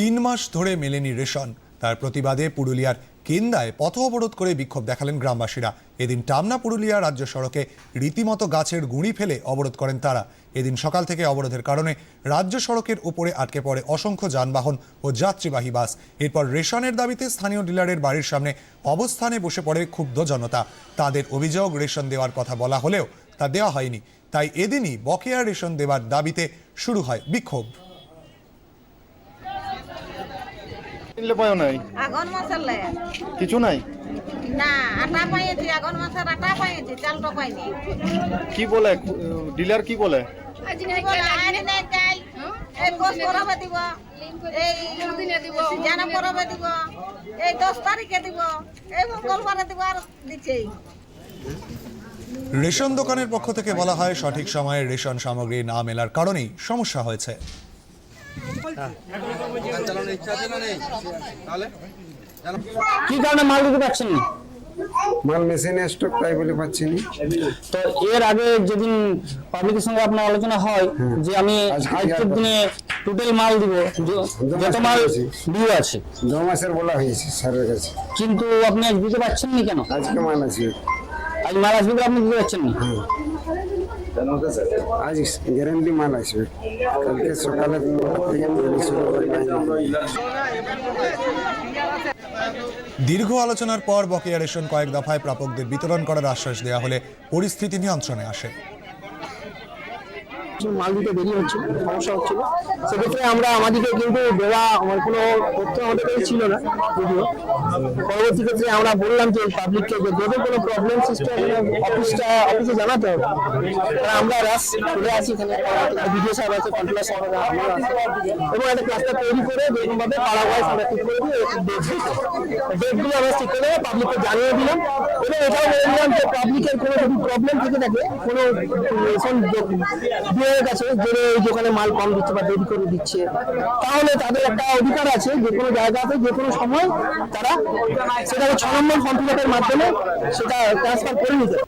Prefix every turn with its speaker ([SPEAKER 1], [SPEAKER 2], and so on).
[SPEAKER 1] তিন মাস ধরে মেলেনি রেশন। তার প্রতিবাদে পুরুলিয়ার কেন্দায় পথ অবরোধ করে বিক্ষোভ দেখালেন গ্রামবাসীরা। এদিন টামনা পুরুলিয়া রাজ্য সড়কে রীতিমতো গাছের গুঁড়ি ফেলে অবরোধ করেন তারা। এদিন সকাল থেকে অবরোধের কারণে রাজ্য সড়কের উপরে আটকে পড়ে অসংখ্য যানবাহন ও যাত্রীবাহী বাস। এরপর রেশনের দাবিতে স্থানীয় ডিলারের বাড়ির সামনে অবস্থানে বসে পড়ে ক্ষুব্ধ জনতা। তাদের অভিযোগ রেশন দেওয়ার কথা বলা হলেও তা দেওয়া হয়নি। তাই এদিনই বকেয়া রেশন দেওয়ার দাবিতে শুরু হয় বিক্ষোভ।
[SPEAKER 2] কিনলে পাও নাই?
[SPEAKER 3] আগুন মশালে
[SPEAKER 2] কিছু নাই?
[SPEAKER 3] না আটা পাইছি আগুন মশার আটা পাইছি চালটা পাইনি।
[SPEAKER 2] কি বলে? ডিলার কি বলে?
[SPEAKER 3] কি বলে, আনি নাই চাল। এই পোস্ট করবে দিব। এই জানা করবে দিব। এই দশ তারিখে দিব। এই মঙ্গলবারে দিব আর দিচ্ছেই
[SPEAKER 1] রেশন দোকানের পক্ষ থেকে বলা হয় সঠিক সময়ে রেশন সামগ্রী না মেলার কারণেই সমস্যা হয়েছে।
[SPEAKER 4] কি কারণে মাল দিতে পারছেন না?
[SPEAKER 5] মাল মেশিনে স্টক তাই বলে পাচ্ছি না।
[SPEAKER 4] তো এর আগে যেদিন পাবলিকের সঙ্গে আপনার আলোচনা হয় যে আমি
[SPEAKER 5] আজকে
[SPEAKER 4] আজকের দিনে টোটাল মাল দিব যত মাল ডিউ আছে।
[SPEAKER 5] দু মাসের বলা হয়েছে স্যারের কাছে।
[SPEAKER 4] কিন্তু আপনি আজ দিতে পারছেন না কেন?
[SPEAKER 5] আজকে মাল আছে।
[SPEAKER 4] আজ মাল আসবে আপনি দিতে পারছেন না?
[SPEAKER 5] আজ গ্যারান্টি মাল আসবে। কালকে সকালে
[SPEAKER 1] দীর্ঘ আলোচনার পর বকেয়া রেশন কয়েক দফায় প্রাপকদের বিতরণ করার আশ্বাস দেওয়া হলে পরিস্থিতি নিয়ন্ত্রণে আসে।
[SPEAKER 4] মাল দিতে দেরি হচ্ছিল, সমস্যা হচ্ছিল। সেক্ষেত্রে আমরা আমাদেরকে কিন্তু দেওয়া আমার কোনো তথ্য আমাদের কাছে ছিল না, যদিও। পরবর্তী ক্ষেত্রে আমরা বললাম যে পাবলিককে যে যদি কোনো প্রবলেম সিস্টেম অফিসটা অফিসে জানাতে হবে। আমরা রাস চলে আসি এখানে। ভিডিও সাহেব আছে কন্ট্রোলার সাহেব আছে এবং একটা ক্লাসটা তৈরি করে যেরকম ভাবে পাড়া ওয়াইজ আমরা ঠিক করে দিয়ে ডেটগুলো আমরা ঠিক করে পাবলিককে জানিয়ে দিলাম। এবং এটাও বলে দিলাম যে পাবলিকের কোনো যদি প্রবলেম থেকে থাকে, কোনো রেশন বিভাগের কাছে যে ওখানে দোকানে মাল কম দিচ্ছে বা দেরি করে দিচ্ছে তাহলে তাদের একটা অধিকার আছে, যে কোনো জায়গাতে, যে কোনো সময় তারা সেটাকে ছ নম্বর কম্পিউটারের মাধ্যমে সেটা ট্রান্সফার করে নিতে।